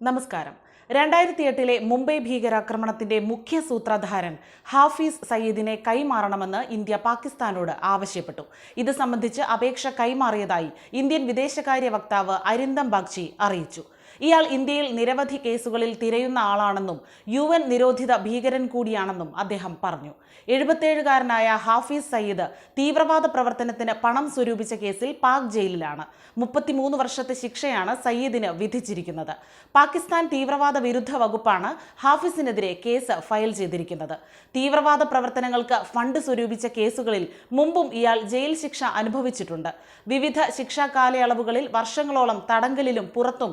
നമസ്കാരം. രണ്ടായിരത്തി എട്ടിലെ മുംബൈ ഭീകരാക്രമണത്തിന്റെ മുഖ്യ സൂത്രധാരൻ ഹാഫീസ് സയ്യിദിനെ കൈമാറണമെന്ന് ഇന്ത്യ പാകിസ്ഥാനോട് ആവശ്യപ്പെട്ടു. ഇത് സംബന്ധിച്ച് അപേക്ഷ കൈമാറിയതായി ഇന്ത്യൻ വിദേശകാര്യ വക്താവ് അരിന്ദം ബാഗ്ചി അറിയിച്ചു. ഇയാൾ ഇന്ത്യയിൽ നിരവധി കേസുകളിൽ തിരയുന്ന ആളാണെന്നും യു എൻ നിരോധിത ഭീകരൻ കൂടിയാണെന്നും അദ്ദേഹം പറഞ്ഞു. എഴുപത്തേഴുകാരനായ ഹാഫീസ് സയ്യിദ് തീവ്രവാദ പ്രവർത്തനത്തിന് പണം സ്വരൂപിച്ച കേസിൽ പാക് ജയിലിലാണ്. മുപ്പത്തിമൂന്ന് വർഷത്തെ ശിക്ഷയാണ് സയ്യിദിന് വിധിച്ചിരിക്കുന്നത്. പാകിസ്ഥാൻ തീവ്രവാദ വിരുദ്ധ വകുപ്പാണ് ഹാഫിസിനെതിരെ കേസ് ഫയൽ ചെയ്തിരിക്കുന്നത്. തീവ്രവാദ പ്രവർത്തനങ്ങൾക്ക് ഫണ്ട് സ്വരൂപിച്ച കേസുകളിൽ മുമ്പും ഇയാൾ ജയിൽ ശിക്ഷ അനുഭവിച്ചിട്ടുണ്ട്. വിവിധ ശിക്ഷാ കാലയളവുകളിൽ വർഷങ്ങളോളം തടങ്കലിലും പുറത്തും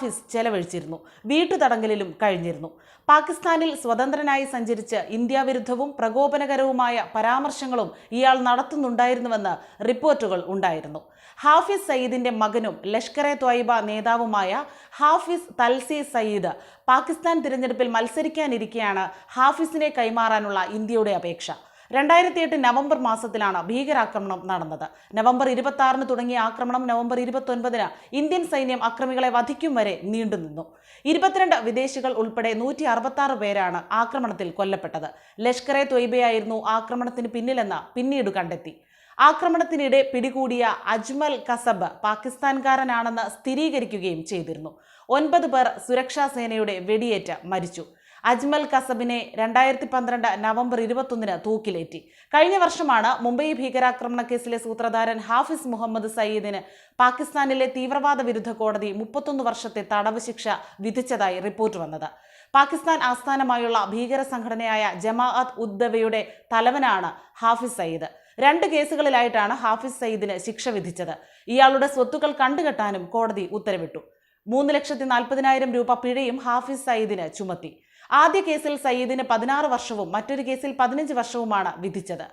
ഹാഫിസ് ചെലവഴിച്ചിരുന്നു. വീട്ടുതടങ്കലിലും കഴിഞ്ഞിരുന്നു. പാകിസ്ഥാനിൽ സ്വതന്ത്രനായി സഞ്ചരിച്ച് ഇന്ത്യ വിരുദ്ധവും പ്രകോപനകരവുമായ പരാമർശങ്ങളും ഇയാൾ നടത്തുന്നുണ്ടായിരുന്നുവെന്ന് റിപ്പോർട്ടുകൾ ഉണ്ടായിരുന്നു. ഹാഫിസ് സയ്യിദിന്റെ മകനും ലഷ്കർ എ ത്വയ്ബ നേതാവുമായ ഹാഫിസ് തൽസി സയ്യിദ് പാകിസ്ഥാൻ തിരഞ്ഞെടുപ്പിൽ മത്സരിക്കാനിരിക്കെയാണ് ഹാഫിസിനെ കൈമാറാനുള്ള ഇന്ത്യയുടെ അപേക്ഷ. രണ്ടായിരത്തി എട്ട് നവംബർ മാസത്തിലാണ് ഭീകരാക്രമണം നടന്നത്. നവംബർ ഇരുപത്തി ആറിന് തുടങ്ങിയ ആക്രമണം നവംബർ ഇരുപത്തി ഒൻപതിന് ഇന്ത്യൻ സൈന്യം അക്രമികളെ വധിക്കും വരെ നീണ്ടുനിന്നു ഇരുപത്തിരണ്ട് വിദേശികൾ ഉൾപ്പെടെ നൂറ്റി അറുപത്തി പേരാണ് ആക്രമണത്തിൽ കൊല്ലപ്പെട്ടത്. ലഷ്കർ എ ത്വയ്ബയായിരുന്നു ആക്രമണത്തിന് പിന്നിലെന്ന് പിന്നീട് കണ്ടെത്തി. ആക്രമണത്തിനിടെ പിടികൂടിയ അജ്മൽ കസബ് പാകിസ്ഥാൻകാരനാണെന്ന് സ്ഥിരീകരിക്കുകയും ചെയ്തിരുന്നു. ഒൻപത് പേർ സുരക്ഷാ സേനയുടെ വെടിയേറ്റ് മരിച്ചു. അജ്മൽ കസബിനെ രണ്ടായിരത്തി പന്ത്രണ്ട് നവംബർ ഇരുപത്തൊന്നിന് തൂക്കിലേറ്റി. കഴിഞ്ഞ വർഷമാണ് മുംബൈ ഭീകരാക്രമണ കേസിലെ സൂത്രധാരൻ ഹാഫിസ് മുഹമ്മദ് സയ്യിദിന് പാകിസ്ഥാനിലെ തീവ്രവാദ വിരുദ്ധ കോടതി മുപ്പത്തൊന്ന് വർഷത്തെ തടവ് ശിക്ഷ വിധിച്ചതായി റിപ്പോർട്ട് വന്നത്. പാകിസ്ഥാൻ ആസ്ഥാനമായുള്ള ഭീകര സംഘടനയായ ജമാഅത്ത് ഉദ്ദവയുടെ തലവനാണ് ഹാഫിസ് സയ്യിദ്. രണ്ട് കേസുകളിലായിട്ടാണ് ഹാഫിസ് സയ്യിദിന് ശിക്ഷ വിധിച്ചത്. ഇയാളുടെ സ്വത്തുക്കൾ കണ്ടുകെട്ടാനും കോടതി ഉത്തരവിട്ടു. മൂന്ന് ലക്ഷത്തി നാൽപ്പതിനായിരം രൂപ പിഴയും ഹാഫിസ് സയ്യിദിന് ചുമത്തി. ആദ്യ കേസിൽ സയ്യിദിന് പതിനാറ് വർഷവും മറ്റൊരു കേസിൽ പതിനഞ്ച് വർഷവുമാണ് വിധിച്ചത്.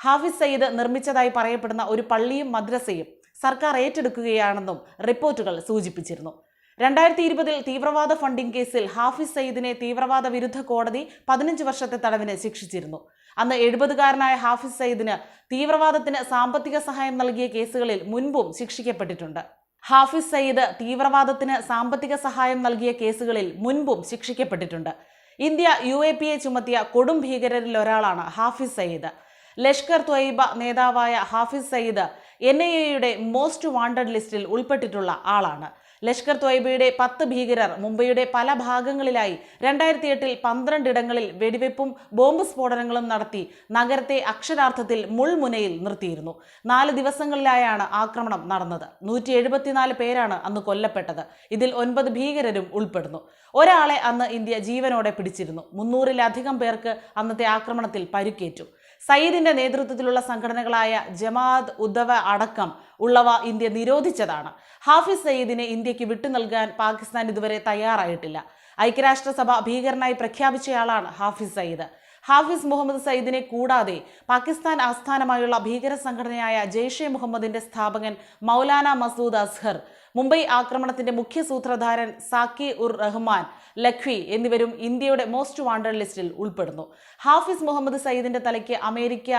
ഹാഫിസ് സയ്യിദ് നിർമ്മിച്ചതായി പറയപ്പെടുന്ന ഒരു പള്ളിയും മദ്രസയും സർക്കാർ ഏറ്റെടുക്കുകയാണെന്നും റിപ്പോർട്ടുകൾ സൂചിപ്പിച്ചിരുന്നു. രണ്ടായിരത്തി ഇരുപതിൽ തീവ്രവാദ ഫണ്ടിംഗ് കേസിൽ ഹാഫിസ് സയ്യിദിനെ തീവ്രവാദ വിരുദ്ധ കോടതി പതിനഞ്ച് വർഷത്തെ തടവിന് ശിക്ഷിച്ചിരുന്നു. അന്ന് എഴുപതുകാരനായ ഹാഫിസ് സയ്യിദിന് തീവ്രവാദത്തിന് സാമ്പത്തിക സഹായം നൽകിയ കേസുകളിൽ മുൻപും ശിക്ഷിക്കപ്പെട്ടിട്ടുണ്ട്. ഹാഫിസ് സയ്യിദ് തീവ്രവാദത്തിന് സാമ്പത്തിക സഹായം നൽകിയ കേസുകളിൽ മുൻപും ശിക്ഷിക്കപ്പെട്ടിട്ടുണ്ട്. India U A P A ചുമത്തിയ കൊടും ഭീകരരിൽ ഒരാളാണ് ഹാഫിസ് സയ്യിദ്. ലഷ്കർ ത്വയ്ബ നേതാവായ ഹാഫിസ് സയ്യിദ് എൻ ഐ എയുടെ മോസ്റ്റ് വാണ്ടഡ് ലിസ്റ്റിൽ ഉൾപ്പെട്ടിട്ടുള്ള ആളാണ്. ലഷ്കർ ത്വയ്ബയുടെ പത്ത് ഭീകരർ മുംബൈയുടെ പല ഭാഗങ്ങളിലായി രണ്ടായിരത്തി എട്ടിൽ പന്ത്രണ്ടിടങ്ങളിൽ വെടിവെപ്പും ബോംബ് സ്ഫോടനങ്ങളും നടത്തി നഗരത്തെ അക്ഷരാർത്ഥത്തിൽ മുൾമുനയിൽ നിർത്തിയിരുന്നു. നാല് ദിവസങ്ങളിലായാണ് ആക്രമണം നടന്നത്. നൂറ്റി എഴുപത്തിനാല് പേരാണ് അന്ന് കൊല്ലപ്പെട്ടത്. ഇതിൽ ഒൻപത് ഭീകരരും ഉൾപ്പെടുന്നു. ഒരാളെ അന്ന് ഇന്ത്യ ജീവനോടെ പിടിച്ചിരുന്നു. മുന്നൂറിലധികം പേർക്ക് അന്നത്തെ ആക്രമണത്തിൽ പരിക്കേറ്റു. സയ്യിദിന്റെ നേതൃത്വത്തിലുള്ള സംഘടനകളായ ജമാഅത്ത് ഉദ്ധവ അടക്കം ഉള്ളവ ഇന്ത്യ നിരോധിച്ചതാണ്. ഹാഫിസ് സയ്യിദിനെ ഇന്ത്യയ്ക്ക് വിട്ടു നൽകാൻ പാകിസ്ഥാൻ ഇതുവരെ തയ്യാറായിട്ടില്ല. ഐക്യരാഷ്ട്രസഭ ഭീകരനായി പ്രഖ്യാപിച്ചയാളാണ് ഹാഫിസ് സയ്യിദ്. ഹാഫിസ് മുഹമ്മദ് സയ്യിദിനെ കൂടാതെ പാകിസ്ഥാൻ ആസ്ഥാനമായുള്ള ഭീകര സംഘടനയായ ജെയ്ഷെ മുഹമ്മദിന്റെ സ്ഥാപകൻ മൗലാന മസൂദ് അസ്ഹർ മുംബൈ ആക്രമണത്തിന്റെ മുഖ്യ സൂത്രധാരൻ സാക്കി ഉർ റഹ്മാൻ ലഖ്വി എന്നിവരും ഇന്ത്യയുടെ മോസ്റ്റ് വാണ്ടഡ് ലിസ്റ്റിൽ ഉൾപ്പെടുന്നു. ഹാഫിസ് മുഹമ്മദ് സയ്യിദിന്റെ തലയ്ക്ക് അമേരിക്ക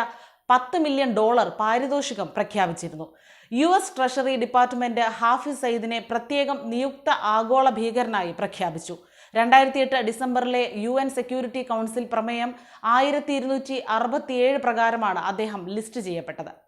പത്ത് മില്യൺ ഡോളർ പാരിതോഷികം പ്രഖ്യാപിച്ചിരുന്നു. U S treasury department Hafiz സയ്യിദിനെ പ്രത്യേകം നിയുക്ത ആഗോള ഭീകരനായി പ്രഖ്യാപിച്ചു. രണ്ടായിരത്തി എട്ട് ഡിസംബറിലെ യു എൻ സെക്യൂരിറ്റി കൗൺസിൽ പ്രമേയം ആയിരത്തി ഇരുന്നൂറ്റി അറുപത്തിയേഴ് പ്രകാരമാണ് അദ്ദേഹം ലിസ്റ്റ് ചെയ്യപ്പെട്ടത്.